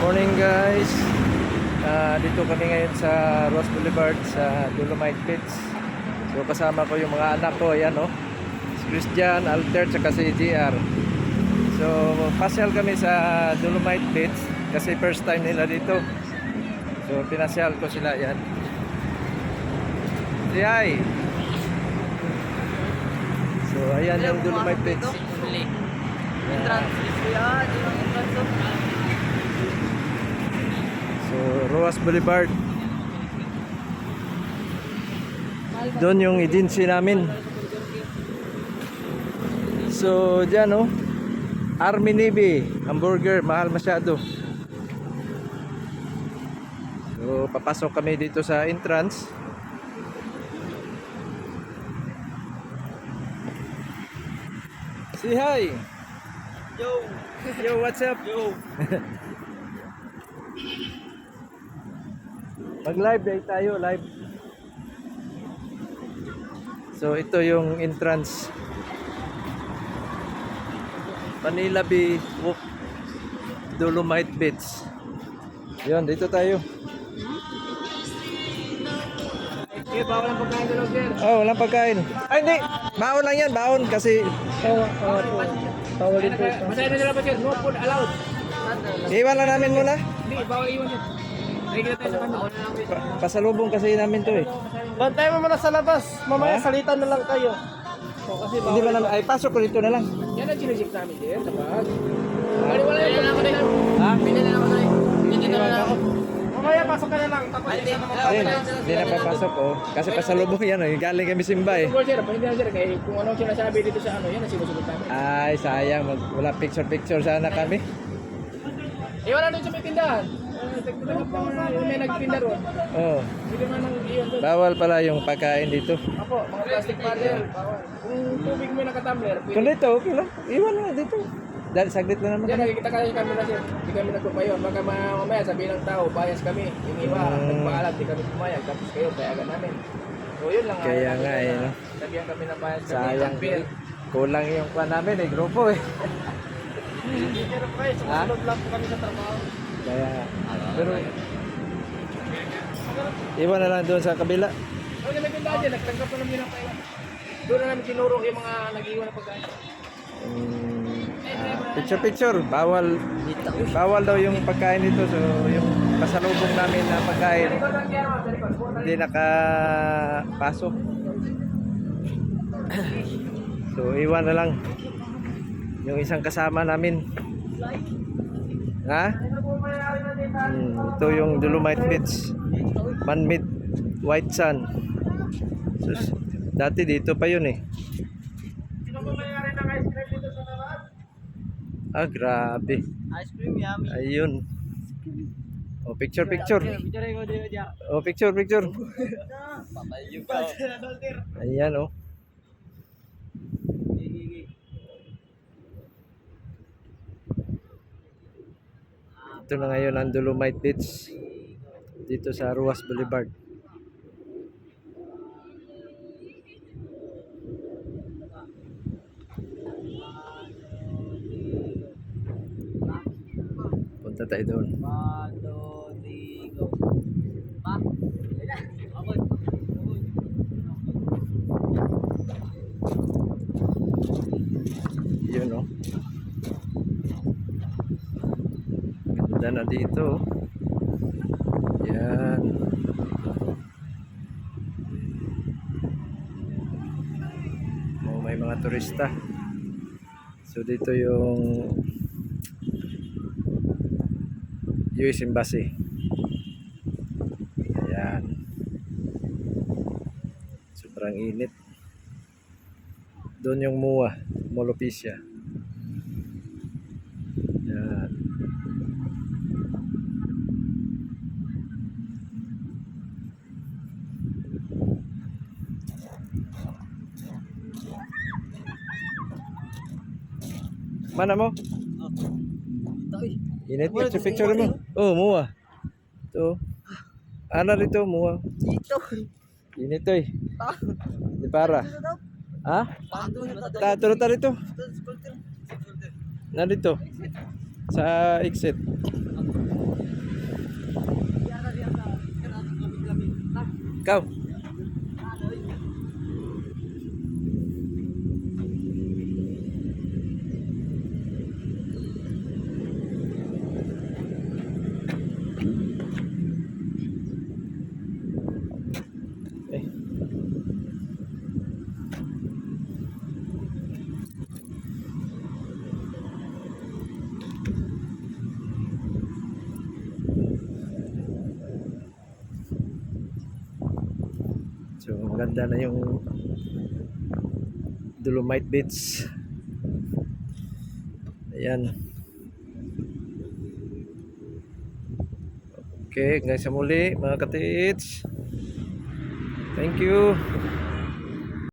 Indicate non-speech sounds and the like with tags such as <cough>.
Morning guys. Ah, dito kami ngayon sa Ross Boulevard sa Dolomite Beach. So kasama ko yung mga anak ko, ayan oh. Si Christian, Alter, tsaka si JR. So pasyal kami sa Dolomite Beach kasi first time nila dito. So pinasyal ko sila, yan. Say hi. So ayan yung Dolomite Beach. Entrance. Di lang entrance. So, Roas Boulevard. Doon yung agency namin. So, dyan oh. Army Navy, hamburger, mahal masyado. So, papasok kami dito sa entrance. Say hi! Yo! Yo, what's up? Yo! <laughs> Mag-live day tayo, live. So ito yung entrance. Manila Bay Walk Dolomite Beach. Yun, dito tayo. Eh, bawal ang pagkain dalaw, sir. Oh, walang pagkain. Ay, hindi. Baon lang yan, baon. Kasi Oo, oo, oo. Bawal din po. Masaya na pa, sir. No food allowed. iwan lang namin muna. Hindi, bawal iwan yun. Pasalubong kasi namin to eh. Bantay mo muna sa labas. Mamaya Ha? salitan na lang kayo. O, kasi Hindi ba naman, ay pasok ko dito na lang. Yan ang chinisip namin, sir. Sa bag. Wala wala. Wala wala Ha? Pili na lang ako na Pili na lang ako. Mamaya, pasok ka na lang. Tapos isa naman Hindi, hindi na papasok oh. Kasi pasalubong yan eh. Galing kami simba eh. Siguro, sir, hindi na sir. Kaya kung anong sinasabi dito sa ano, yan ang sinusunod namin. Ay, sayang. Mag, wala picture-picture sana kami. Eh, wala doon sa may tindahan. Eh, May nagtinda ron. Oh. Hindi doon. Bawal pala yung pagkain dito. Ako, mga plastic bottle, bawal. Kung tubig mo nakatumbler, Kung dito, okay lang. Iwan mo dito. Dahil saglit na naman. Diyan, nakikita ka sa camera sir. Hindi kami nagpapayon. Baka ma- mamaya sabihin ng tao, bias kami. Yung iba, Mm. nagpaalam, di kami pumayag. Tapos kayo, payagan namin. So yun lang. Kaya nga, eh, no? Sabihan kami na bias kami. Sayang. Unfair. Kulang yung pa namin eh, grupo eh. Pero guys, sumunod lang po kami sa trabaho. Kaya. Pero, iwan na lang doon sa kabila. Na nagpunta dyan, nagtanggap na namin ng pera. Doon na namin tinuro yung mga nag-iwan na pagkain. Mm, ah, picture picture. Bawal. Bawal daw yung pagkain dito. So, yung pasalubong namin na pagkain. Hindi nakapasok. <coughs> so, iwan na lang yung isang kasama namin. Ha? Hmm, ito yung Dolomite Beach. Man-made white sand. So, dati dito pa yun eh. Sino po mayari ng ice cream dito sa labas? Ah, grabe. Ice cream yummy. Ayun. Oh, picture, picture. Oh, picture, picture. Ayan, oh. Ito na ngayon ang Dolomite Beach dito sa Ruas Boulevard. Punta tayo doon. One, two, three, go. Pa. Ako. Yun oh. Ganda na dito. Yan. Oh, may mga turista. So dito yung US Embassy. Ayan. Sobrang init. Doon yung MUA, Molopisya. Mana mo? Init ka sa picture mo. Oh, muha. Ito. Ana rito, muha. Dito. Init to eh. Di para. Ha? Taturo ta rito. Narito. Sa exit. Ikaw. So maganda na yung Dolomite Beach. Ayan. Okay, hanggang sa muli mga katiits. Thank you.